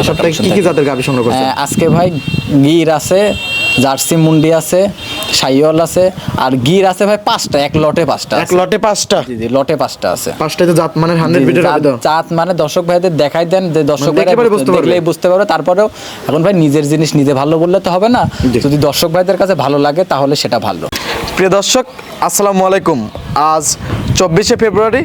ইনশাআল্লাহ সপ্তাহে কি কি জাতের গাভি সংগ্রহ করছেন? আজকে ভাই গির আছে জার্সি মুন্ডি আছে সাইওয়াল আছে আর গির আছে ভাই পাঁচটা এক লটে পাঁচটা এক লটে পাঁচটা? জি জি লটে পাঁচটা আছে। পাঁচটায় তো জাত মানে হান্ড্রেড জি, বিটের জাত- তো? জাত মানে দর্শক ভাইদের দেখাই দেন যে দর্শক মানে দেখলে ভাইরা বুঝতে পারবে। দেখলেই বুঝতে পারবে। তারপরেও এখন ভাই নিজের জিনিস নিজে ভালো বললে তো হবে না। যদি দর্শক ভাইদের কাছে ভালো লাগে তাহলে সেটা ভালো। প্রিয় দর্শক আসসালামু আলাইকুম। আজ চব্বিশে ফেব্রুয়ারি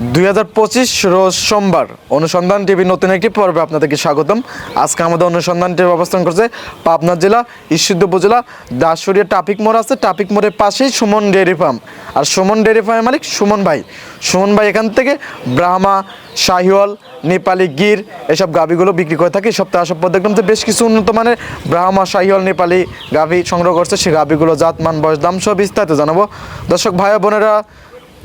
দুই হাজার পঁচিশ রোজ সোমবার অনুসন্ধান টিভির নতুন একটি পর্বে আপনাদেরকে স্বাগতম। আজকে আমাদের অনুসন্ধান টিভি অবস্থান করছে পাবনা জেলা, ঈশ্বরদ উপজেলা, দাসুরিয়া ট্রাফিক মোড় আছে, ট্রাফিক মোড়ের পাশেই সুমন ডেয়ারি ফার্ম। আর সুমন ডেয়ারি ফার্মের মালিক সুমন ভাই। সুমন ভাই এখান থেকে ব্রাহ্মা, শাহিওয়াল, নেপালি গির এসব গাভিগুলো বিক্রি করে থাকে। সপ্তাহে পর দেখলাম যে বেশ কিছু উন্নত মানের ব্রাহ্মা, শাহিওয়াল, নেপালি গাভি সংগ্রহ করছে। সেই গাভিগুলো জাত মান বয়স, দাম সব বিস্তারিত জানাব। দর্শক, ভাই বোনেরা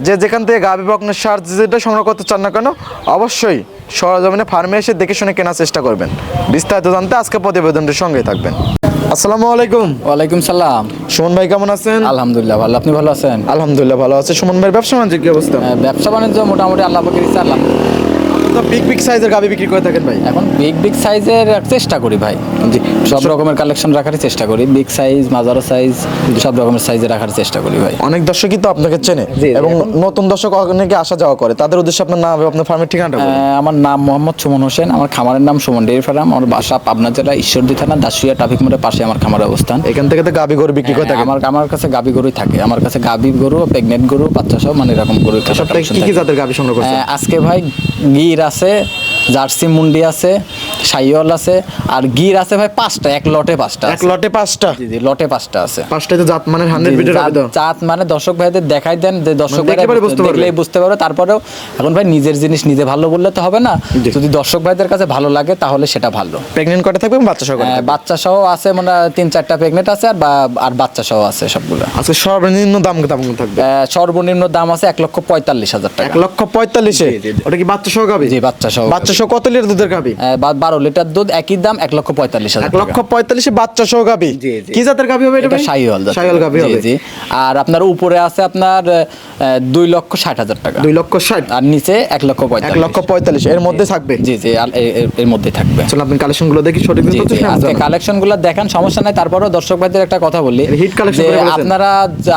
যে যেখান থেকে গা বিভগ্নের সার যেটা সংগ্রহ করতে চান না কেন অবশ্যই সরজমিনে ফার্মে এসে দেখে শুনে কেনার চেষ্টা করবেন। বিস্তারিত জানতে আজকে প্রতিবেদনটির সঙ্গে থাকবেন। আসসালামু আলাইকুম। ওয়ালাইকুম সালাম। সুমন ভাই কেমন আছেন? আলহামদুলিল্লাহ ভালো। আপনি ভালো আছেন? আলহামদুলিল্লাহ ভালো আছে। সুমন ভাই ব্যবসা বাণিজ্য কি অবস্থা? ব্যবসা বাণিজ্য মোটামুটি আল্লাহ পাকের ইচ্ছা আল্লাহ বিগ বিগ সাইজের গাভি বিক্রি করে থাকেন ভাই? এখন বিগ বিগ সাইজের চেষ্টা করি ভাই। জি সব রকমের কালেকশন রাখার চেষ্টা করি। বিগ সাইজ মাজারো সাইজ সব রকমের সাইজে রাখার চেষ্টা করি ভাই। অনেক দর্শকই তো আপনাকে চেনে এবং নতুন দর্শক অনেকে আসা যাওয়া করে। তাদের উদ্দেশ্যে আপনার নাম আপনার ফার্মের ঠিকানাটা আমার নাম মোহাম্মদ সুমন হোসেন। আমার খামারের নাম সুমন ডেয়ারি ফার্ম। আমার বাসা পাবনা জেলা ঈশ্বরদী থানা দাসুয়া ট্রাফিক মোড়ের পাশে আমার খামারের অবস্থান। এখান থেকে তো গাভি গরু বিক্রি করে হ্যাঁ, থাকেন। আমার আমার কাছে গাবি গরুই থাকে। আমার কাছে গাবি গরু প্রেগনেন্ট গরু বাচ্চা সব মানে এরকম গরু সপ্তাহে কি কি জাতের গাভি সংগ্রহ করছেন? আজকে ভাই গির আছে জার্সি মুন্ডি আছে সাইওয়াল আছে আর গির আছে ভাই পাঁচটা এক লটে পাঁচটা এক লটে পাঁচটা? জি জি লটে পাঁচটা আছে। পাঁচটায় তো জাত মানে হান্ড্রেড জি, বিটের হবে তো জাত- মানে দর্শক ভাইদের দেখাই দেন যে দর্শক মানে দেখলে বুঝতে পারবে। দেখলেই বুঝতে পারবে। তারপরেও এখন ভাই নিজের জিনিস নিজে ভালো বললে তো হবে না। যদি দর্শক ভাইদের কাছে ভালো লাগে তাহলে সেটা ভালো। প্রেগনেন্ট কটা থাকবে বাচ্চা সহ বাচ্চা সহ আছে মানে তিন চারটা প্রেগনেন্ট আছে আর আর বাচ্চা সহ আছে সবগুলো। আজকে সর্বনিম্ন দাম দাম থাকবে? সর্বনিম্ন দাম আছে এক লক্ষ পঁয়তাল্লিশ হাজার টাকা। এক লক্ষ পঁয়তাল্লিশে। ওটা কি বাচ্চা সহ গাভি জি বাচ্চা সহ বাচ্চা সহ কত লিটার দুধের বারো লিটার দুধ একই দাম এক লক্ষ পঁয়তাল্লিশ হাজার এক লক্ষ পঁয়তাল্লিশে বাচ্চা সহ। কি জাতের হবে এটা গাভি জি, হবে। জি আর আপনার উপরে আছে আপনার দুই লক্ষ ষাট হাজার টাকা। দুই লক্ষ ষাট। আর নিচে এক লক্ষ এক লক্ষ পঁয়তাল্লিশ। এর মধ্যে থাকবে? জি জি এর মধ্যে থাকবে। চলো আপনি কালেকশনগুলো দেখি সঠিক আজকে। কালেকশনগুলো দেখান সমস্যা নাই। তারপরেও দর্শক ভাইদের একটা কথা বলি করে বলেছেন। আপনারা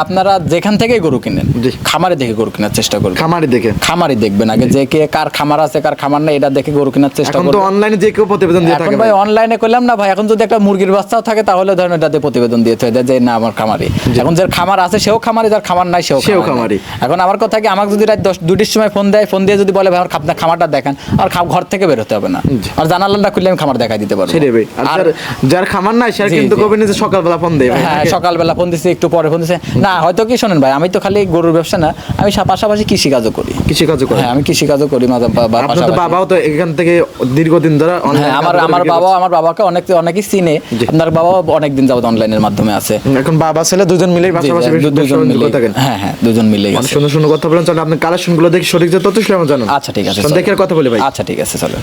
আপনারা যেখান থেকে গরু কিনেন। খামারে দেখে গরু কেনার চেষ্টা করবেন। খামারি দেখে। খামারই দেখবেন। আগে যে কে কার খামার আছে কার খামার নাই এটা দেখে গরু কেনার চেষ্টা এখন তো অনলাইনে যে কেউ প্রতিবেদন দিয়ে থাকে ভাই ভাই। অনলাইনে করলাম না ভাই এখন যদি একটা মুরগির বাচ্চাও থাকে তাহলে ধরেন এটাতে প্রতিবেদন দিয়ে হয় যে না আমার খামারি। এখন যার খামার আছে সেও খামারি যার খামার নাই সেও সেও খামারি। এখন আমার কথা কি আমাকে যদি রাত দশ দুটির সময় ফোন দেয় ফোন দিয়ে যদি বলে ভাই আমার আপনার খামারটা দেখান। আর ঘর থেকে বেরোতে হবে না। আর জানালাটা খুললে আমি খামার দেখাই দিতে পারব। সেটাই ভাই। আর যার- খামার নাই সে কিন্তু কবে নিজে সকালবেলা ফোন দেয় হ্যাঁ সকালবেলা ফোন দিছে একটু পরে ফোন দিছে। না হয়তো কি শোনেন ভাই আমি তো খালি গরুর ব্যবসা না আমি পাশাপাশি কৃষি কাজও করি। কৃষি কাজ করে হ্যাঁ আমি কৃষি কাজও করি মাঝে বা- বা- তো বাবাও তো এখান থেকে দীর্ঘদিন ধরে হ্যাঁ আমার আমার বাবা আমার বাবাকে অনেক অনেকেই চিনে। আপনার বাবা অনেকদিন যাবত অনলাইনের মাধ্যমে আছে। এখন বাবা ছেলে দুজন মিলেই পাশাপাশি দুজন মিলে থাকেন। হ্যাঁ হ্যাঁ দুজন মিলে গেছে সুন্দর সুন্দর কথা বলেন চলো আপনি কালেকশনগুলো দেখি সঠিক যে তথ্য শুনে জানুন। আচ্ছা ঠিক আছে দেখে কথা বলি ভাই। আচ্ছা ঠিক আছে চলো।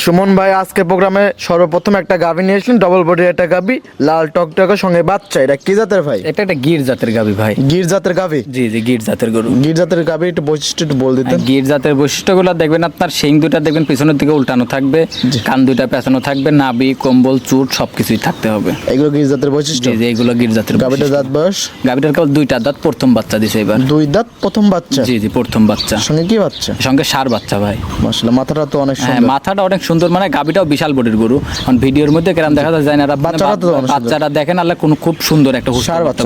সুমন ভাই আজকে প্রোগ্রামে সর্বপ্রথম একটা গাভি নিয়ে এসেছেন ডবল বডির একটা গাভি লাল টক টকটকের সঙ্গে বাচ্চা। এটা কি জাতের ভাই? এটা একটা গির জাতের গাবি ভাই। গির জাতের গাভি? জি জি গির জাতের গরু। গির জাতের গাভি একটু বৈশিষ্ট্য একটু বল দিতেন। গির জাতের বৈশিষ্ট্যগুলো দেখবেন আপনার শিং দুইটা দেখবেন পিছনের দিকে উল্টানো থাকবে কান দুইটা পেছানো থাকবে নাবি কম্বল চুট সবকিছুই থাকতে হবে। এগুলো গির জাতের বৈশিষ্ট্য? জি এগুলো গির জাতের গাভিটার দাঁত বয়স? গাবিটার কেবল দুইটা দাঁত প্রথম বাচ্চা দিছে এবার। দুই দাঁত প্রথম বাচ্চা? জি জি প্রথম বাচ্চা। সঙ্গে কি বাচ্চা? সঙ্গে সার বাচ্চা ভাই। মাশাআল্লাহ মাথাটা তো অনেক হ্যাঁ সুন্দর। মাথাটা অনেক সুন্দর মানে গাবিটাও বিশাল বডির গরু। কারণ ভিডিওর মধ্যে কেরাম দেখা যায় না বাচ্চাটা অনেক সুন্দর। বাচ্চাটা দেখেন আল্লাহ কোন খুব সুন্দর একটা হুশার বাচ্চা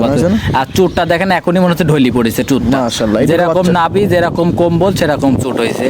আর চুটটা দেখেন এখনই মনে হচ্ছে ঢলি পড়েছে চুটটা। যেরকম নাবি যেরকম কম্বল সেরকম চুট হয়েছে।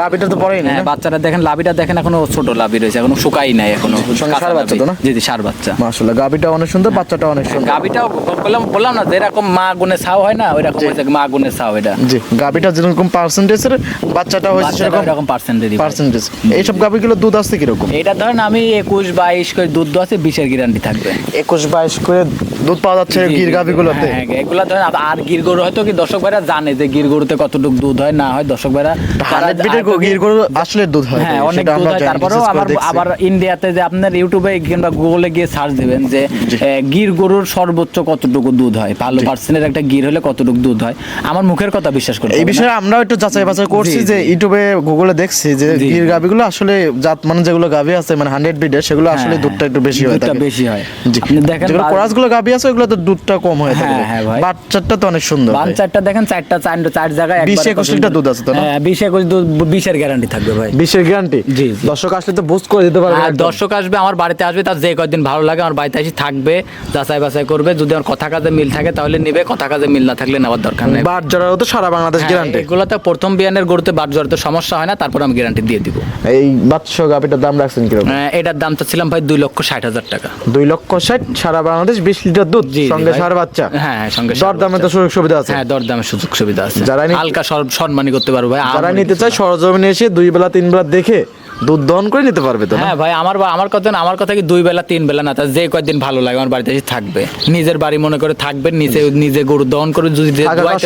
লাভিটা তো পড়েই না হ্যাঁ বাচ্চাটা দেখেন লাবিটা দেখেন এখনও ছোট লাবি রয়েছে এখনও শুকাই নাই এখনও। ষাঁড় বাচ্চা তো না? জি জি সার বাচ্চা। মাশাআল্লাহ গাভিটা অনেক সুন্দর বাচ্চাটা অনেক সুন্দর। গাবিটাও বললাম বললাম না যেরকম মা গুনে ছাও হয় না ওই রকম হয়েছে মা গুনে ছাও এটা। জি গাভিটা যেরকম পার্সেন্টেজের বাচ্চাটা হয়েছে সেরকম এরকম পার্সেন্টেরই পার্সেন্টেজ এইসব গাভিগুলো দুধ আসছে কীরকম? এটা ধরেন আমি একুশ বাইশ করে দুধ আছে বিশের গ্যারান্টি থাকবে। একুশ বাইশ করে দুধ পাওয়া যাচ্ছে গির গাভিগুলোতে? হ্যাঁ, হ্যাঁ, এগুলা ধরেন আর গির গরু হয়তো কি দর্শক ভাইরা জানে যে গির গরুতে কতটুকু দুধ হয় না হয় দর্শক ভাইরা গির গরু আসলে দুধ হয়। হ্যাঁ অনেক দুধ হয়। তারপরেও আবার ইন্ডিয়াতে যে আপনার ইউটিউবে কিংবা গুগলে গিয়ে সার্চ দিবেন যে গির গরুর সর্বোচ্চ কতটুকু দুধ হয়? ভালো পার্সেন্টের একটা গির হলে কতটুকু দুধ হয়? আমার মুখের কথা বিশ্বাস করতে এই বিষয়ে আমরাও একটু যাচাই বাছাই করছি যে। ইউটিউবে গুগলে দেখছি যে। গির গাভিগুলো আসলে জাত মানে যেগুলো গাভী আছে মানে হান্ড্রেড বিডের সেগুলো আসলে দুধটা একটু বেশি হয় হ্যাঁ, দুধটা থাকে। বেশি হয় আপনি দেখেন যেগুলো কোরাসগুলো গাভী আছে ওগুলো তো দুধটা কম হয়ে থাকে হ্যাঁ, হ্যাঁ ভাই। বাচ্চাটা তো অনেক সুন্দর। চারটা দেখেন চারটা চার চার জায়গায় বিশ একুশ লিটার দুধ আছে তো না? হ্যাঁ বিশ একুশ দুধ বিশের গ্যারান্টি থাকবে ভাই বিশের গ্যারান্টি জি। দর্শক আসলে তো বুঝ করে দিতে পারবে আর দর্শক আসবে আমার বাড়িতে আসবে তার যে কয়দিন ভালো লাগে আমার বাড়িতে এসে থাকবে যাচাই বাছাই করবে যদি আমার কথা কাজে মিল থাকে তাহলে নিবে কথা কাজে মিল না থাকলে নেওয়ার দরকার নেই বাট জড়াও তো সারা বাংলাদেশ গ্যারান্টি গ্যারান্টি এগুলোতে প্রথম বিয়ানের গরুতে বাদ জড়াতে সমস্যা হয় না তারপর আমি গ্যারান্টি দিয়ে দিব এই বাচ্চা গাভীটার দাম রাখছেন কীরকম? এটার দাম চাচ্ছিলাম ভাই দুই লক্ষ ষাট হাজার টাকা। দুই লক্ষ ষাট সারা বাংলাদেশ বিশ লিটার দুধ সঙ্গে সার বাচ্চা। হ্যাঁ হ্যাঁ সঙ্গে দর দামে তো সুযোগ সুবিধা আছে। হ্যাঁ দর দামের সুযোগ সুবিধা আছে। যারা হালকা সম্মানী করতে পারব ভাই। যারা নিতে চায় সরজমিনে এসে দুই বেলা তিন বেলা দেখে দুধ দহন করে নিতে পারবে তো হ্যাঁ ভাই আমার আমার কথা না, আমার কথা কি দুই বেলা তিন বেলা না? তা যে কয়েকদিন ভালো লাগে আমার বাড়িতে এসে থাকবে। নিজের বাড়ি মনে করে থাকবে নিজে নিজে গরু দহন করে যদি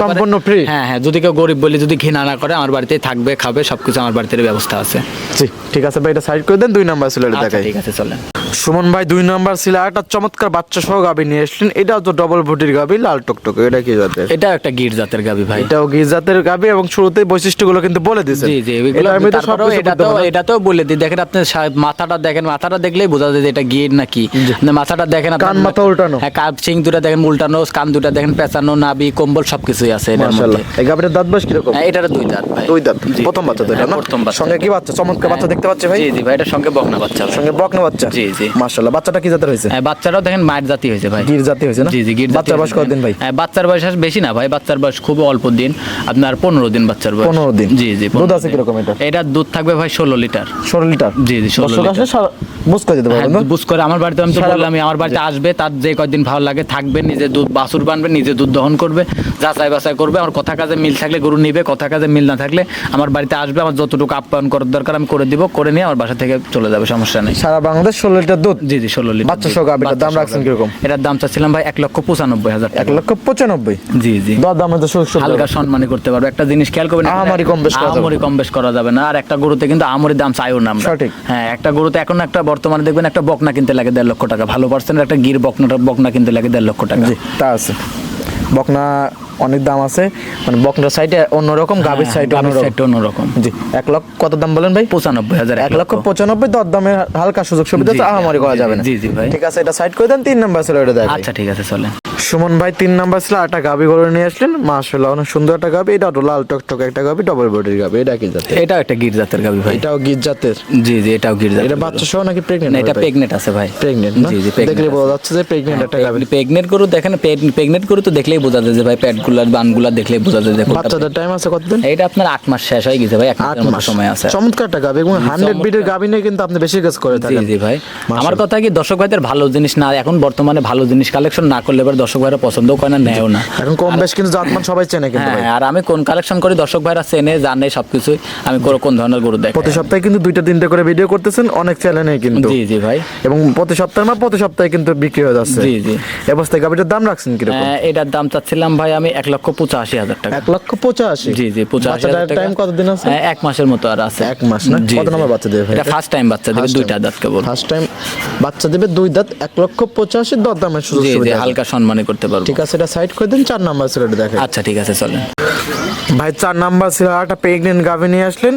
সম্পূর্ণ ফ্রি হ্যাঁ হ্যাঁ যদি কেউ গরিব বলে যদি ঘৃণা না করে আমার বাড়িতেই থাকবে খাবে সবকিছু আমার বাড়িতে ব্যবস্থা আছে। জি ঠিক আছে ভাই এটা সাইড করে দেন দুই নাম্বার ছিল আচ্ছা দেখাই। ঠিক আছে চলেন। সুমন ভাই দুই নম্বর ছিল একটা চমৎকার বাচ্চা সহ গাবি নিয়ে এসলেন এটাও তো ডবল ভুটির গাবি লাল টকটকে এটা কি জাতের? এটা একটা গির জাতের গাবি ভাই। এটাও গির জাতের গাবি এবং শুরুতেই বৈশিষ্ট্যগুলো কিন্তু বলে দিয়েছেন। জি জি এগুলো মধ্যে তারপরেও সবকিছু এটা তো এটা তো বলে দিই। দেখেন আপনি মাথাটা দেখেন মাথাটা দেখলেই বোঝা যায় যে এটা গির নাকি। আপনি মাথাটা দেখেন আপনার- কান মাথা উল্টানো। হ্যাঁ কান সিং দুটা দেখেন উল্টানো কান দুটা দেখেন পেঁচানো নাবি কম্বল সবকিছুই আছে এটার মাশাআল্লাহ। মধ্যে। এই গাবিটার দাঁত বয়স কীরকম? হ্যাঁ এটার দুই দাঁত ভাই। দুই দাঁত। প্রথম বাচ্চা তো এটা হ্যাঁ, না প্রথম বাচ্চা। সঙ্গে কি বাচ্চা? চমৎকার বাচ্চা দেখতে পাচ্ছি ভাই? জি জি ভাই এটা সঙ্গে বকনা বাচ্চা। সঙ্গে বকনা বাচ্চা। জি, জি। মাশাআল্লাহ বাচ্চাটা কি জাতের হয়েছে? হ্যাঁ বাচ্চারাও দেখেন মায়ের জাতি হয়েছে ভাই। গির জাতি হয়েছে না? জি জি গির জাতি বাচ্চার বয়স কতদিন ভাই? হ্যাঁ বাচ্চার বয়স বেশি না ভাই বাচ্চার বয়স খুব অল্প দিন। আপনার পনেরো দিন বাচ্চার বয়স। 15 দিন। জি জি দুধ আছে। কীরকম এটা? এটার দুধ থাকবে ভাই ষোলো লিটার। ষোলো লিটার? জি, জি, 16 লিটার। বুঝ করে দিতে হ্যাঁ পারবেন বুঝ করে আমার বাড়িতে আমি তো বললাম আমার বাড়িতে আসবে তার যে কয়দিন ভালো লাগে থাকবে নিজে দুধ বানবে নিজে দুধ দহন করবে যাচাই বাছাই করবে আমার কথা কাজে মিল থাকলে গরু নিবে কথা কাজে মিল না থাকলে আমার বাড়িতে আসবে আমার যতটুকু আপ্যায়ন করার দরকার আমি করে দিব করে নিয়ে আমার বাসা থেকে চলে যাবে সমস্যা নেই। সারা বাংলাদেশ ষোলো লিটার দুধ? জি জি ষোলো লিটার বাচ্চা সহ দাম রাখছেন কীরকম? এটার দাম চাচ্ছিলাম ভাই এক লক্ষ পঁচানব্বই হাজার এক লক্ষ পঁচানব্বই? জি জি। দর দামে তো সুযোগ হালকা সম্মানী করতে পারব। একটা জিনিস খেয়াল করবেন আহামরি কম বেশ করা যাবে। না। আমরি কম বেশ করা যাবে না। আর একটা গরুতে কিন্তু আমরি দাম চাইও না আমরা। সঠিক। হ্যাঁ একটা গরুতে এখন একটা বর্তমানে দেখবেন একটা বকনা কিনতে লাগে দেড় লক্ষ টাকা। ভালো পার্সেন্ট একটা গির বকনাটা বকনা কিনতে লাগে দেড় লক্ষ টাকা। জি তা আছে। বকনা অনেক দাম আছে। মানে বকনার সাইডে অন্যরকম গাভীর সাইডে অন্যরকম। জি এক লক্ষ কত দাম বলেন ভাই? পঁচানব্বই হাজার এক লক্ষ পঁচানব্বই দর দামে হালকা সুযোগ সুবিধা আহামারি করা যাবে না। জি, জি, ভাই। ঠিক আছে এটা সাইড করে দেন তিন নাম্বার ছিল এটা দেখ। আচ্ছা ঠিক আছে চলেন। সুমন ভাই তিন নাম্বার ছিল একটা গাবি করে নিয়ে আসলেন। মাশাআল্লাহ অনেক সুন্দর একটা গাবি। এটা হলো লাল টকটক একটা গাবি ডবল বডির গাবি। এটা কি জাতের? এটাও একটা গির জাতের গাবি ভাই। এটাও গির জাতের? জি জি এটাও গির জাতের এটা বাচ্চা সহ নাকি না প্রেগনেন্ট এটা প্রেগনেন্ট আছে ভাই। প্রেগনেন্ট না? জি জি দেখলে বোঝা যাচ্ছে যে প্রেগনেন্ট একটা গাবি। প্রেগনেন্ট গরু দেখেন প্রেগনেন্ট গরু তো দেখলেই বোঝা যায় যে ভাই প্যাটগুলা বানগুলা দেখলেই বোঝা যায় বাচ্চাদের টাইম আছে কতদিন? এটা আপনার আট মাস শেষ হয়ে গেছে ভাই এক আট মাসের মতো মাস। সময় আছে। চমৎকার একটা গাবি এবং হান্ড্রেড বিটের গাবি নিয়ে কিন্তু আপনি বেশি কাজ করে জি থাকেন। জি ভাই। আমার কথা কি দর্শক ভাইদের ভালো জিনিস না এখন বর্তমানে ভালো জিনিস কালেকশন না করলে এবার দর্শক ভাইরা পছন্দও করে না নেয়ও না। এখন কম বেশ কিন্তু জাতমান সবাই চেনে কিন্তু হ্যাঁ আর আমি কোন কালেকশন করি দর্শক ভাইরা চেনে জানে সবকিছুই। আমি কোন কোন ধরনের গরু দেখে প্রতি সপ্তাহে কিন্তু দুইটা তিনটা করে ভিডিও করতেছেন অনেক চ্যানেলে কিন্তু। জি জি ভাই। এবং প্রতি সপ্তাহে না প্রতি সপ্তাহে কিন্তু বিক্রি হয়ে যাচ্ছে। জি, জি। অবস্থায় গাবিটার দাম রাখছেন কীরকম? আহ, এটার দাম চাচ্ছিলাম ভাই আমি এক লক্ষ পঁচাশি হাজার টাকা। এক লক্ষ পঁচাশি? জি জি পঁচাশি হাজার টাইম কতদিন আছে? আহ, এক মাসের মতো আর আছে। এক মাস না? কত। নম্বর বাচ্চা দেবে ভাই? এটা? ফার্স্ট টাইম বাচ্চা দেবে দুইটা দাঁত কেবল ফার্স্ট টাইম বাচ্চা দেবে দুই দাঁত এক লক্ষ পঁচাশি দর দামের সুযোগ জি জি সম্মানই করতে পারব। ঠিক আছে এটা সাইড করে দিন চার নাম্বার সিলেট দেখেন। আচ্ছা ঠিক আছে চলেন। ভাই চার নাম্বার ছিল একটা প্রেগনেন্ট গাভী নিয়ে আসলেন।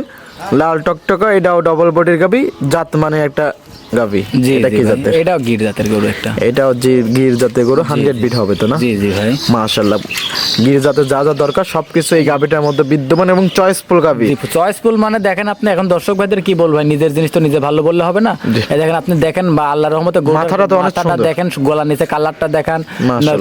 লাল টকটকা এটাও ডবল বডির গাভী জাত মানে একটা গাভি? জি এটা কি জাতের? এটাও গির জাতের গরু একটা। এটাও যে গির জাতের গরু হান্ড্রেড বিট হবে তো না? জি জি ভাই। মাশাল্লাহ। গির জাতের যা যা দরকার সবকিছু এই গাভিটার মধ্যে বিদ্যমান এবং চয়েসফুল গাভি। চয়েসফুল মানে দেখেন আপনি এখন দর্শক ভাইদের কি বলবেন নিজের জিনিস তো নিজে ভালো বললে হবে না? দেখেন আপনি দেখেন বা আল্লাহর রহমতে মাথাটা তো অনেক সুন্দর। দেখেন গলা নিচে কালারটা দেখান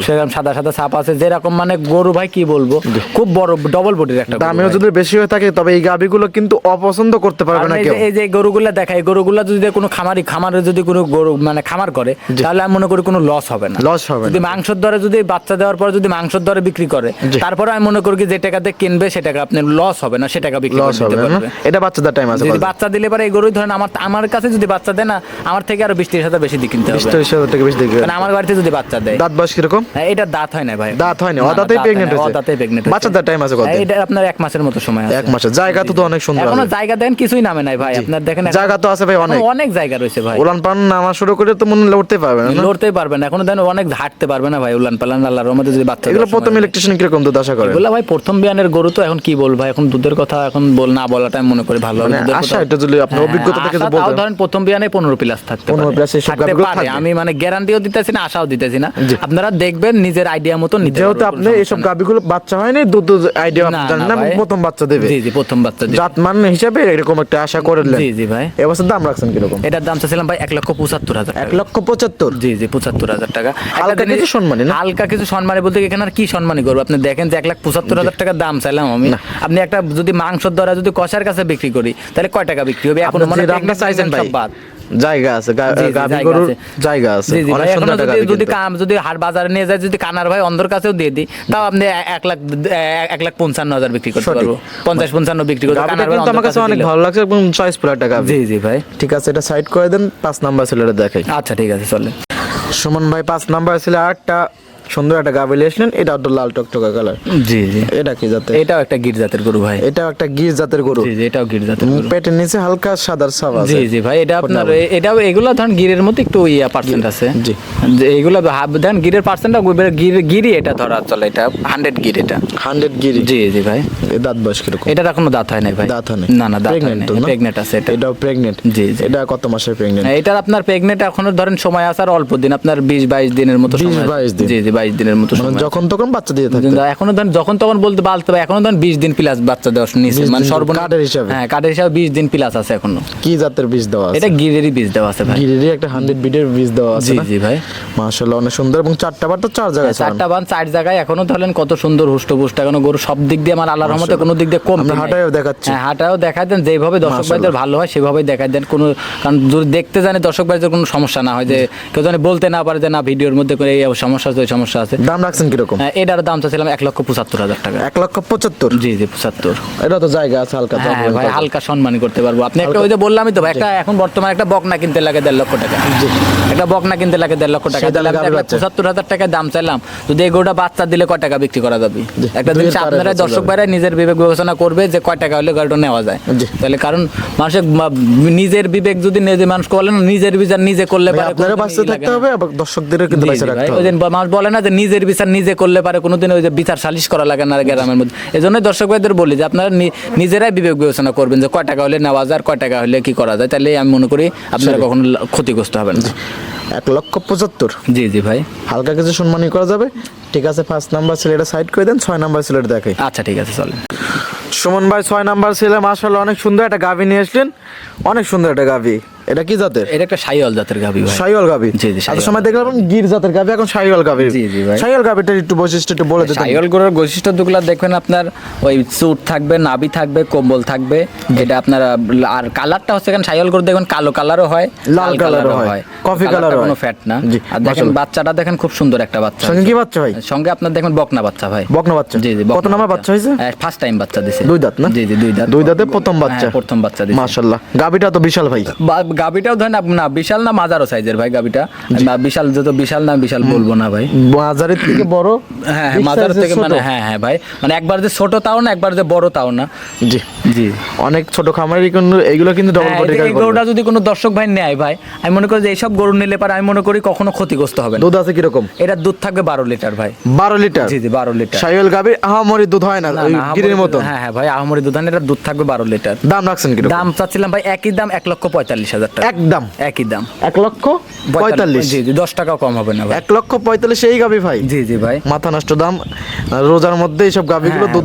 সেরকম সাদা সাদা ছাপ আছে যেরকম মানে গরু ভাই কি বলব খুব বড় ডবল বডির একটা দামেও যদি বেশি হয়ে থাকে তবে এই গাভিগুলো কিন্তু অপছন্দ করতে পারবে না এই কেউ। যে- এই যে গরুগুলা দেখায় গরুগুলা যদি কোনো খামারি খামারে যদি কোনো গরু মানে খামার করে তাহলে আমি মনে করি কোনো লস হবে না। লস হবে যদি মাংসর দরে যদি বাচ্চা দেওয়ার পর যদি মাংসর দরে বিক্রি করে তারপরে আমি মনে করি যে টাকাতে কিনবে সে টাকা আপনার লস হবে না সে টাকা বিক্রি লস করে হবে দিতে না। পারবে। এটা বাচ্চাদের টাইম আছে যদি বাচ্চা দিলে পরে এই গরুই ধরেন আমার আমার কাছে যদি বাচ্চা দেয় না আমার থেকে আরও বিশ ত্রিশ হাজার বেশি দিয়ে কিনতে বিশ হবে তিরিশ হাজার থেকে বেশি দেখবে কারণ আমার বাড়িতে যদি বাচ্চা দেয়। দাঁত বয়স কীরকম? হ্যাঁ, এটা দাঁত হয় না ভাই। দাঁত হয়নি না, অদাতেই প্রেগনেন্ট হয় হয়েছে। অদাতেই প্রেগনেন্ট বাচ্চাদের টাইম আছে কত এটা আপনার এক মাসের মতো সময় আছে। এক মাসে জায়গা তো তো অনেক সুন্দর এখনও। জায়গা দেন কিছুই নামে নাই ভাই। আপনার দেখেন জায়গা তো আছে ভাই অনেক। অনেক জায়গা রয়েছে ভাই। উলান নামা শুরু করে তো মনে লড়তে পারবে না লড়তেই পারবে না এখনও দেন অনেক হাঁটতে পারবে না ভাই উলান পালান আল্লাহর রহমতে যদি বাচ্চা এগুলো প্রথম ইলেকট্রিশিয়ান কীরকম দুধ আশা করে? এগুলো ভাই প্রথম বিয়ানের গরু তো এখন কি বলব ভাই এখন দুধের কথা এখন বল না বলাটা আমি মনে করি ভালো হবে। মানে আশা এটা যদি আপনার হ্যাঁ, অভিজ্ঞতা থেকে তাও ধরেন প্রথম বিয়ানে পনেরো প্লাস থাকতে 15 পারে। plus এইসব থাকতে গাভীগুলো আমি মানে গ্যারান্টিও দিতেছি না আশাও দিতেছি না। আপনারা দেখবেন নিজের আইডিয়া মতো নিতে যেহেতু আপনি এইসব সমস্যা গাবিগুলো বাচ্চা হয়নি দুধ দুধ আইডিয়া না, জানেন না না প্রথম বাচ্চা দেবে। জি জি প্রথম বাচ্চা দিবে। জাত মান হিসাবে এরকম একটা আশা করলেন জি জি ভাই। এবছর দাম রাখছেন কীরকম? এটার দাম চাচ্ছিলাম ভাই এক লক্ষ পঁচাত্তর হাজার এক লক্ষ পঁচাত্তর? জি জি পঁচাত্তর হাজার টাকা। হালকা কিছু সম্মানে? হালকা কিছু সম্মানে বলতে এখানে আর কি সম্মানই করব? আপনি দেখেন যে এক লাখ পঁচাত্তর হাজার টাকা দাম চাইলাম আমি। আপনি একটা যদি মাংসর দ্বারা যদি কষার কাছে বিক্রি করি তাহলে কয় টাকা বিক্রি হবে? এখন মানে চাইছেন ভাই। জায়গা আছে গাভী গরুর জায়গা আছে। অনেক সুন্দর যদি। কাম যদি হাট বাজারে নিয়ে যায় যদি কানার ভাই অন্ধর কাছেও দিয়ে দিই তাও আপনি এক লাখ এক লাখ পঞ্চান্ন হাজার বিক্রি করতে পারব। পঞ্চাশ পঞ্চান্ন বিক্রি করতে পারব কিন্তু আমার কাছে অনেক ভালো লাগছে চয়েস পুরো গাভী। জি জি ভাই। ঠিক আছে এটা সাইড করে দেন পাঁচ নাম্বার ছেলেটা দেখাই। আচ্ছা ঠিক আছে চলে সুমন ভাই পাঁচ নাম্বার ছেলে আটটা সুন্দর একটা গাভী লিয়েছিলেন এটা একটা লাল টকটকা কালার জি জি। এটা কি জাতের? এটাও একটা গির জাতের গরু ভাই। এটাও একটা গির জাতের গরু। জি জি এটাও গির জাতের গরু। পেটের নিচে হালকা সাদার সাব আছে। জি জি ভাই এটা আপনার এটাও এগুলো ধরেন গিরের মতো একটু ইয়া পার্সেন্ট আছে। জি। যে এগুলো হাফ দেন গিরের পার্সেন্টটা গির গিরি এটা ধরা চলে এটা হান্ড্রেড গির এটা। হান্ড্রেড গিরি। জি জি ভাই। এ দাঁত বয়স কীরকম? এটার এখনও দাঁত হয় নাই ভাই। দাঁত হয় নাই। না না দাঁত প্রেগনেন্ট আছে এটা। এটাও প্রেগনেন্ট জি, জি। এটা কত মাসের প্রেগনেন্ট হ্যাঁ, এটার আপনার প্রেগনেন্ট এখনও ধরেন সময় আছে আর অল্প দিন আপনার বিশ বাইশ দিনের মতো সময় আছে। 22 দিন। জি জি বাইশ দিনের মতো মানে। যখন তখন বাচ্চা দিয়ে থাকে এখনও ধরেন যখন তখন বলতে পারতে হবে এখনও ধরেন বিশ দিন প্লাস বাচ্চা দেওয়া নিচে 20 মানে সর্বনিম্ন কার্ডের হিসাবে? হ্যাঁ কার্ডের হিসাবে বিশ দিন প্লাস আছে এখনও। কি জাতের বীজ দেওয়া আছে? এটা গিরেরই বীজ দেওয়া আছে ভাই। গিরিরই একটা হান্ড্রেড বিডের বীজ দেওয়া আছে জি জি ভাই। মাশাআল্লাহ অনেক সুন্দর এবং চারটা বার তো চার জায়গায় চারটা বান চার জায়গায় এখনও ধরেন কত সুন্দর হুষ্টপুষ্ট এখনও গরু সব দিক দিয়ে আমার আল্লাহর রহমতে কোনো দিক দিয়ে কম আমরা হাঁটায়ও দেখাচ্ছি। হ্যাঁ হাঁটাও দেখাই দেন যেভাবে দর্শক ভাইদের ভালো হয় সেভাবেই দেখাই দেন। কোনো কারণ যদি দেখতে জানে দর্শক ভাইদের কোনো সমস্যা না হয় যে কেউ জানে বলতে না পারে যে না ভিডিওর মধ্যে করে এই সমস্যা আছে ওই সমস্যা আছে। দাম রাখছেন কীরকম? হ্যাঁ, এটার দাম চাচ্ছিলাম এক লক্ষ পঁচাত্তর হাজার টাকা। এক লক্ষ পঁচাত্তর? জি জি পঁচাত্তর। এটা তো জায়গা আছে হালকা হ্যাঁ ভাই হালকা সম্মানী করতে পারব। আপনি একটা ওই যে বললামই তো ভাই একটা এখন বর্তমানে একটা বকনা কিনতে লাগে দেড় লক্ষ টাকা। একটা বকনা কিনতে লাগে দেড় লক্ষ টাকা। পঁচাত্তর হাজার টাকায় দাম চাইলাম। যদি এগুলোটা বাচ্চা দিলে কয় টাকা বিক্রি করা যাবে? একটা জিনিস আপনারা দর্শক। ভাইরা নিজের বিবেক বিবেচনা করবে যে কয় টাকা হলে গাড়িটা নেওয়া যায়। তাহলে কারণ মানুষের নিজের বিবেক যদি নিজে মানুষ বলে না নিজের বিচার নিজে করলে পারে কোনোদিন বাঁচতে থাকতে হবে দর্শকদেরও কিন্তু বাঁচতে রাখতে হবে। মানুষ বলে না যে নিজের বিচার নিজে করলে পারে কোনোদিন ওই যে বিচার সালিশ করা লাগে না গ্রামের মধ্যে। এই জন্যই দর্শক ভাইদের বলি যে আপনারা নি- নিজেরাই বিবেক বিবেচনা করবেন যে কয় টাকা হলে নেওয়া যায় আর কয় টাকা হলে কি করা যায়। তাহলে আমি মনে করি আপনারা কখনো ক্ষতিগ্রস্ত হবেন এক লক্ষ পঁচাত্তর। জি জি ভাই। হালকা কিছু সম্মানী করা যাবে। ঠিক আছে ফার্স্ট নাম্বার ছেলেটা সাইড করে দেন ছয় নাম্বার ছেলেটা দেখাই। আচ্ছা ঠিক আছে চলেন। সুমন ভাই ছয় নাম্বার ছেলে মাশাআল্লাহ অনেক সুন্দর একটা গাভী নিয়ে আসলেন। অনেক সুন্দর একটা গাভী। এটা কি জাতের? এটা একটা সাইওয়াল জাতের গাভি ভাই। শাইওয়াল গাভী? জি, জি, শাহিওয়াল। সময় দেখলাম গির জাতের গাভী এখন শাইওয়াল গাভী। জি, জি ভাই। শাইওয়াল গাভীটার একটু বৈশিষ্ট্য একটু বলে দিতেন। সাইওয়াল গরুর বৈশিষ্ট্যগুলো দেখবেন আপনার ওই চুট থাকবে নাভি থাকবে কম্বল থাকবে। এটা আপনার আর কালারটা হচ্ছে এখানে সাইওয়াল গরু দেখবেন কালো কালারও হয় লাল কালারও হয়, কফি কালারও কোনো ফ্যাট না। আর দেখেন বাচ্চাটা দেখেন খুব সুন্দর একটা বাচ্চা কি বাচ্চা ভাই? সঙ্গে আপনার দেখবেন বকনা বাচ্চা ভাই। বকনা বাচ্চা? জি জি কত নাম্বার বাচ্চা। হয়েছে? ফার্স্ট টাইম বাচ্চা দিছে। দুই দাঁত না? জি জি দুই দাঁত। দুই দাঁতে প্রথম বাচ্চা। হ্যাঁ, প্রথম বাচ্চা দিছে। মাশাআল্লাহ। গাভীটা তো বিশাল ভাই। গাবিটাও ধরেন না বিশাল না মাজারও সাইজের ভাই গাবিটা? না বিশাল যত বিশাল না বিশাল বলব না ভাই। বাজারের থেকে বড়? হ্যাঁ হ্যাঁ মাজার থেকে মানে হ্যাঁ হ্যাঁ ভাই। মানে একবার যে ছোট তাও না একবার যে বড় তাও না। জি। জি। অনেক ছোট খামারি কিন্তু এইগুলো কিন্তু ডবল হ্যাঁ, বডি এই গরুটা যদি কোনো দর্শক ভাই নেয় ভাই আমি মনে করি যে এইসব গরু নিলে পারে আমি মনে করি কখনো ক্ষতিগ্রস্ত হবে দুধ আছে কীরকম? এটা দুধ থাকবে বারো লিটার ভাই। বারো লিটার? জি জি বারো লিটার। সাইওয়াল গাভীর আহামরি দুধ হয় না না, ওই না, গিরির আহামরি- মতন? হ্যাঁ হ্যাঁ ভাই আহমরি দুধান এটার দুধ থাকবে বারো লিটার। দাম রাখছেন কীরকম? দাম চাচ্ছিলাম ভাই একই দাম এক লক্ষ পঁয়তাল্লিশ হাজার টাকা। একদম। একই দাম। এক লক্ষ পঁয়তাল্লিশ। জি জি দশ টাকাও কম হবে না ভাই। এক লক্ষ পঁয়তাল্লিশ এই গাভী ভাই? জি জি ভাই। মাথা নষ্ট দাম রোজার মধ্যে এইসব গাভীগুলো হ্যাঁ, দুধ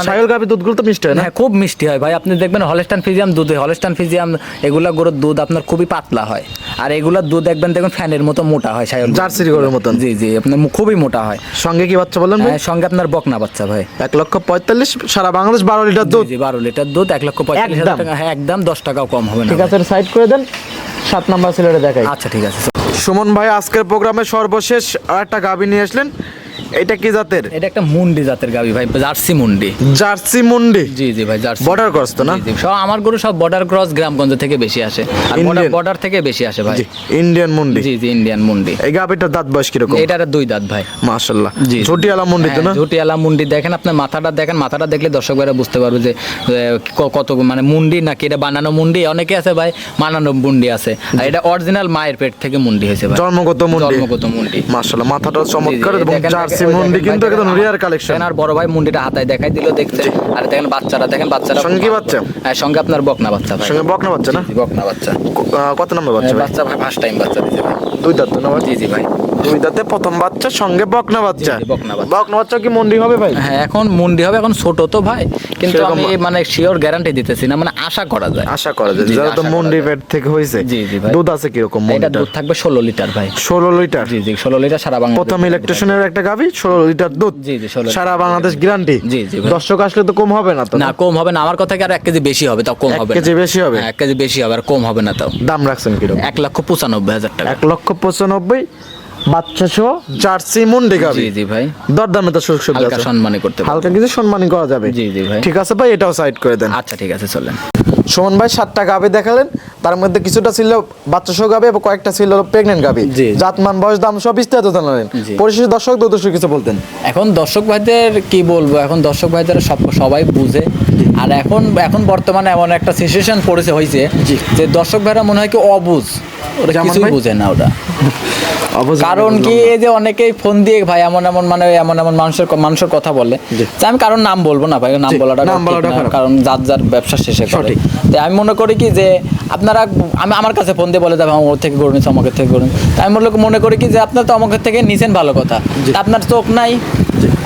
সাইওয়াল গাভী দুধগুলো তো মিষ্টি হয় না? হ্যাঁ খুব মিষ্টি হয় ভাই। আপনি দেখবেন হলস্টান ফিজিয়াম দুধ হলস্টান ফিজিয়াম এগুলা গরুর দুধ আপনার খুবই পাতলা হয়। আর এগুলার দুধ দেখবেন দেখবেন ফ্যানের মতো মোটা হয় সায়ল জার্সির গরুর মতন? জি জি আপনার খুবই মোটা হয়। সঙ্গে কি বাচ্চা বললেন ভাই? হ্যাঁ, সঙ্গে আপনার বকনা বাচ্চা ভাই। এক লক্ষ পঁয়তাল্লিশ সারা বাংলাদেশ বারো লিটার দুধ। বারো লিটার দুধ এক লক্ষ পঁয়তাল্লিশ হাজার টাকা হ্যাঁ একদম দশ টাকাও কম হবে না ঠিক আছে সাইড করে দেন সাত নাম্বার ছেলেটা দেখাই। আচ্ছা ঠিক আছে। সুমন ভাই আজকের প্রোগ্রামে সর্বশেষ আর একটা গাভী নিয়ে আসলেন। এটা কি জাতের? এটা একটা মুন্ডি জাতের গাবি ভাই জার্সি মুন্ডি। জার্সি মুন্ডি? জি জি ভাই জার্সি বর্ডার ক্রস তো না। সব আমার গরু সব বর্ডার ক্রস গ্রামগঞ্জ থেকে বেশি আসে। আর বর্ডার থেকে বেশি আসে ভাই। ইন্ডিয়ান মুন্ডি? জি জি ইন্ডিয়ান মুন্ডি। এই গাবিটার দাঁত বয়স কীরকম? এটার দুই দাঁত ভাই। মাশাল্লাহ জি। ঝুটিয়ালা মুন্ডি তো না? হ্যাঁ, ঝুটিয়ালা মুন্ডি। দেখেন আপনার মাথাটা দেখেন মাথাটা দেখলে দর্শক ভাইরা বুঝতে পারবে যে কত মানে মুন্ডি নাকি এটা বানানো মুন্ডি? অনেকে আছে ভাই বানানো মুন্ডি আছে। আর এটা অরিজিনাল মায়ের পেট থেকে মুন্ডি হয়েছে ভাই। জন্মগত মুন্ডি? জন্মগত মুন্ডি। মাশাল্লাহ মাথাটা চমৎকার এবং জার্সি মুন্ডি কিন্তু একদম রিয়ার কালেকশন আর বড় ভাই মুন্ডিটা হাতায় দেখাই দিল দেখতে। আর দেখেন বাচ্চারা দেখেন বাচ্চারা সঙ্গে কি বাচ্চা? হ্যাঁ সঙ্গে আপনার বকনা বাচ্চা ভাই। সঙ্গে বকনা বাচ্চা না? বকনা বাচ্চা। কত নম্বর বাচ্চা বাচ্চা ভাই ফার্স্ট টাইম বাচ্চা দিছে ভাই। দুই দাঁত তো না জি জি ভাই। দুই দাঁতে প্রথম বাচ্চা সঙ্গে বকনা বাচ্চা। বকনা বাচ্চা। বকনা বাচ্চা কি মুন্ডি হবে ভাই? হ্যাঁ এখন মুন্ডি হবে এখন ছোট তো ভাই। কিন্তু আমি মানে শিওর গ্যারান্টি দিতেছি না মানে আশা করা যায়। আশা করা যায় যারা তো মুন্ডি। পেট থেকে হয়েছে জি, জি ভাই। দুধ আছে কীরকম এটা দুধ থাকবে ষোলো লিটার ভাই। ষোলো লিটার? জি জি ষোলো লিটার সারা বাংলা প্রথম ইলেকট্রিশিয়ানের একটা গাভি ষোলো লিটার দুধ। জি, জি, 16 সারা বাংলাদেশ গ্যারান্টি জি, জি। দর্শক আসলে তো কম হবে না তো না কম হবে না আমার কথা কি আর এক কেজি বেশি হবে তাও কম হবে কেজি না। বেশি হবে? হ্যাঁ, এক কেজি বেশি হবে আর কম হবে না তাও। দাম রাখছেন কীরকম? এক লক্ষ পঁচানব্বই হাজার টাকা। এক লক্ষ পঁচানব্বই? বাচ্চা সহ জার্সি মুন্ডি গাভি জি জি ভাই। দরদামে তো সুযোগ সুবিধা হালকা আছে। সম্মানই করতে পারব। হালকা কিছু সম্মানই করা যাবে। জি, জি ভাই। ঠিক আছে ভাই এটাও সাইড করে দেন। আচ্ছা ঠিক আছে চলেন। সুমন ভাই সাতটা গাভি দেখালেন। তার মধ্যে কিছুটা ছিল বাচ্চা সহ গাভি এবং কয়েকটা ছিল প্রেগনেন্ট জি। জাতমান বয়স দাম সব বিস্তারিত জানালেন। পরিশেষে দর্শক দর্শক কিছু বলতেন। এখন দর্শক ভাইদের কি বলব? এখন দর্শক ভাইদের সব সবাই বুঝে। আর এখন এখন বর্তমানে এমন একটা সিচুয়েশন পড়েছে হয়েছে যে দর্শক ভাইরা মনে হয় কি অবুঝ ওরা কিছুই বুঝে না ওটা কারণ কি এই যে অনেকেই ফোন দিয়ে ভাই এমন এমন মানে এমন এমন মানুষের মানুষের কথা বলে। আমি কারণ নাম বলব না ভাই নাম বলাটা নাম ঠিক বলাটা কারণ যার যার ব্যবসা শেষে সঠিক। তাই আমি মনে করি কি যে আপনারা আমি আমার কাছে ফোন দিয়ে বলে দেবো আমার ওর থেকে গরু নিচ্ছে আমাকে থেকে গরু তাই আমি মনে মনে করি কি যে আপনার তো আমাকে থেকে নিছেন ভালো কথা। আপনার চোখ নাই।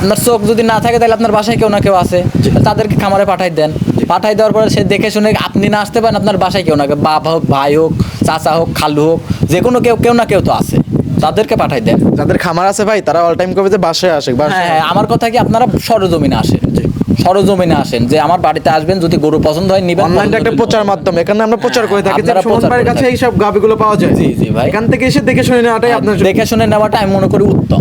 আপনার চোখ যদি না থাকে তাহলে আপনার বাসায় কেউ না কেউ আছে। তাদেরকে খামারে পাঠাই দেন। পাঠাই দেওয়ার পরে সে দেখে শুনে আপনি না আসতে পারেন আপনার বাসায় কেউ না কেউ। বাপ হোক ভাই হোক চাচা হোক খালু হোক যে কোনো কেউ কেউ না কেউ তো আছে। তাদেরকে পাঠাই দেন। যাদের খামার আছে ভাই তারা অল টাইম কবে যে বাসায় আসে হ্যাঁ হ্যাঁ আমার কথা কি আপনারা সরজমিনে আসেন? সরজমিনে আসেন যে আমার বাড়িতে আসবেন যদি গরু পছন্দ হয় নিবেন অনলাইনটা একটা প্রচার মাধ্যম এখানে আমরা প্রচার করে থাকি যে সুমন ভাইয়ের কাছে এই সব গাভিগুলো পাওয়া যায়। জি, জি ভাই। এখান থেকে এসে দেখে শুনে নেওয়াটাই আপনার দেখে শুনে নেওয়াটা আমি মনে করি উত্তম।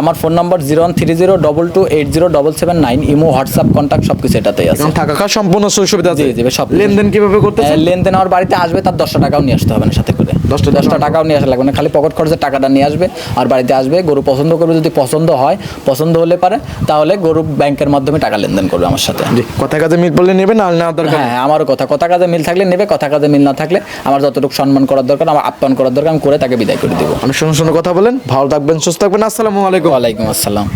আমার phone number zero one three zero double two eight zero double seven nine imo WhatsApp contact সব কিছু এটাতেই আছে। থাকা খাওয়া সম্পূর্ণ সুযোগ সুবিধা জি, জি সব লেনদেন কীভাবে করতেছে হ্যাঁ, লেনদেন আমার বাড়িতে আসবে তার দশটা টাকাও নিয়ে আসতে হবে না সাথে করে। দশটা দশটা টাকাও নিয়ে আসা লাগবে না খালি পকেট খরচের টাকাটা নিয়ে আসবে আর বাড়িতে আসবে গরু পছন্দ করবে যদি পছন্দ হয় পছন্দ হলে পারে তাহলে গরু ব্যাংকের মাধ্যমে টাকা লেনদেন করবে আমার সাথে। কথা কাজে মিল বললে নেবে না না দরকার হ্যাঁ হ্যাঁ, আমারও কথা। কথা কাজে মিল থাকলে নেবে কথা কাজে মিল না থাকলে আমার যতটুকু সম্মান করার দরকার আমার আপ্যায়ন করার দরকার আমি করে তাকে বিদায় করে দেবো। অনেক সুন্দর সুন্দর কথা বলেন ভালো থাকবেন সুস্থ থাকবেন আসসালামু আলাইকুম। ওয়ালাইকুম আসসালাম।